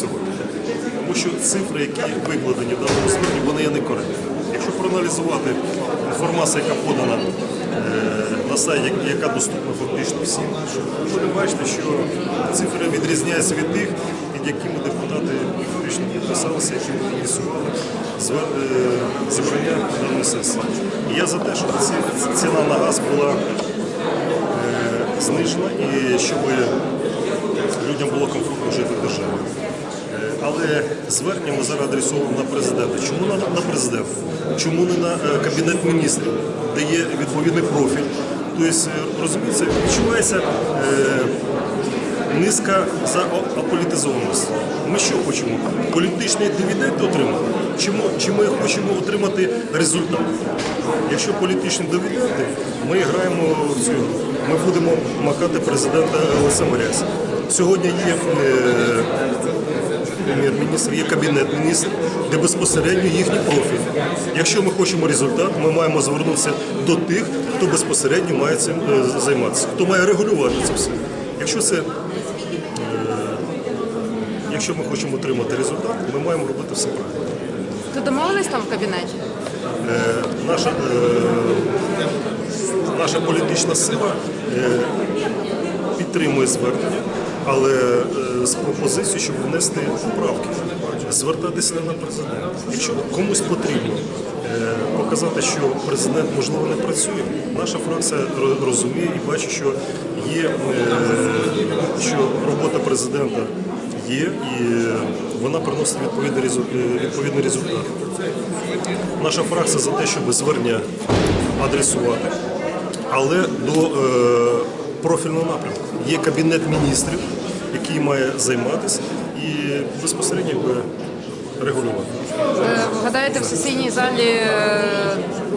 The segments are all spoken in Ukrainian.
сьогодні. Тому що цифри, які викладені в даному зверненні, вони є некоректні. Якщо проаналізувати інформацію, яка подана е, на сайті, яка доступна фактично всім, ви будете бачити, що цифри відрізняються від тих, під якими депутати фактично підписалися, які ініціювали е, зібрання даної сесії. Я за те, щоб ціна на газ була е, знижена і щоб людям було комфортно жити в державі. Але звернення ми зараз адресовуємо на президента. Чому на, президента? Чому не на е, кабінет міністрів, де є відповідний профіль? Тобто, е, розумієте, відчувається е, низка за аполітизованість. Ми що хочемо? Політичні дивіденди отримати? Чи ми, хочемо отримати результат? Якщо політичні дивіденди, ми граємо в цю. Ми будемо макати президента Олеся Моряся. Сьогодні є прем'єр-міністр, є кабінет міністрів, де безпосередньо їхній профіль. Якщо ми хочемо результат, ми маємо звернутися до тих, хто безпосередньо має цим е, займатися, хто має регулювати це все. Якщо це Якщо ми хочемо отримати результат, ми маємо робити все правильно. То домовились там в кабінеті? Е, Наша, е, наша політична сила е, підтримує звернення, але е, з пропозицією, щоб внести поправки, звертатися на президента. Якщо комусь потрібно е, показати, що президент можливо не працює, наша фракція розуміє і бачить, що є е, що робота президента є і вона приносить відповідний результат. Відповідний результат. Наша фракція за те, щоб звернення адресувати, але до е, профільного напрямку. Є кабінет міністрів, який має займатися і безпосередньо регулювати. Ви гадаєте, в сесійній залі е,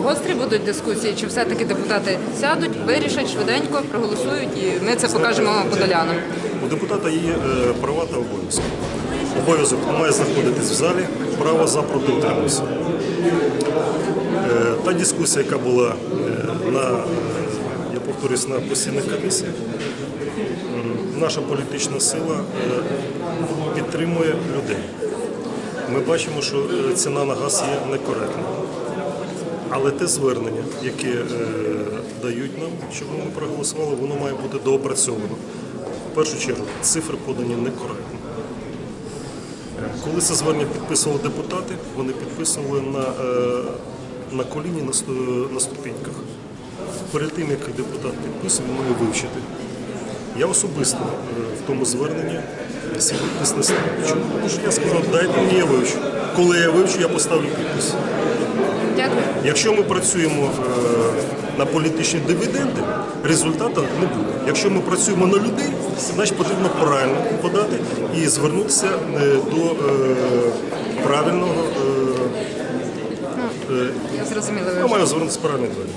гострі будуть дискусії, чи все-таки депутати сядуть, вирішать швиденько, проголосують і ми це покажемо подолянам? У депутата є е, права та обов'язки. Обов'язок має знаходитись в залі, право за проти. Е, Та дискусія, яка була е, на, е, я повторюсь, на постійних комісіях, наша політична сила е, підтримує людей. Ми бачимо, що е, ціна на газ є некоректна. Але те звернення, яке е, дають нам, щоб ми проголосували, воно має бути доопрацьовано. В першу чергу, цифри подані некоректно. Коли це звернення підписували депутати, вони підписували на, на коліні на, ступеньках. Перед тим, як депутат підписує, він має вивчити. Я особисто е, в тому зверненні свій підпис не ставив. Чому? Тому що я сказав, дайте мені я вивчу. Коли я вивчу, я поставлю підпис. Дякую. Якщо ми працюємо е, на політичні дивіденди, результату не буде. Якщо ми працюємо на людей, значить потрібно правильно подати і звернутися е, до правильного. е, Я зрозуміла. Ви маємо звернутися правильно. Дякую.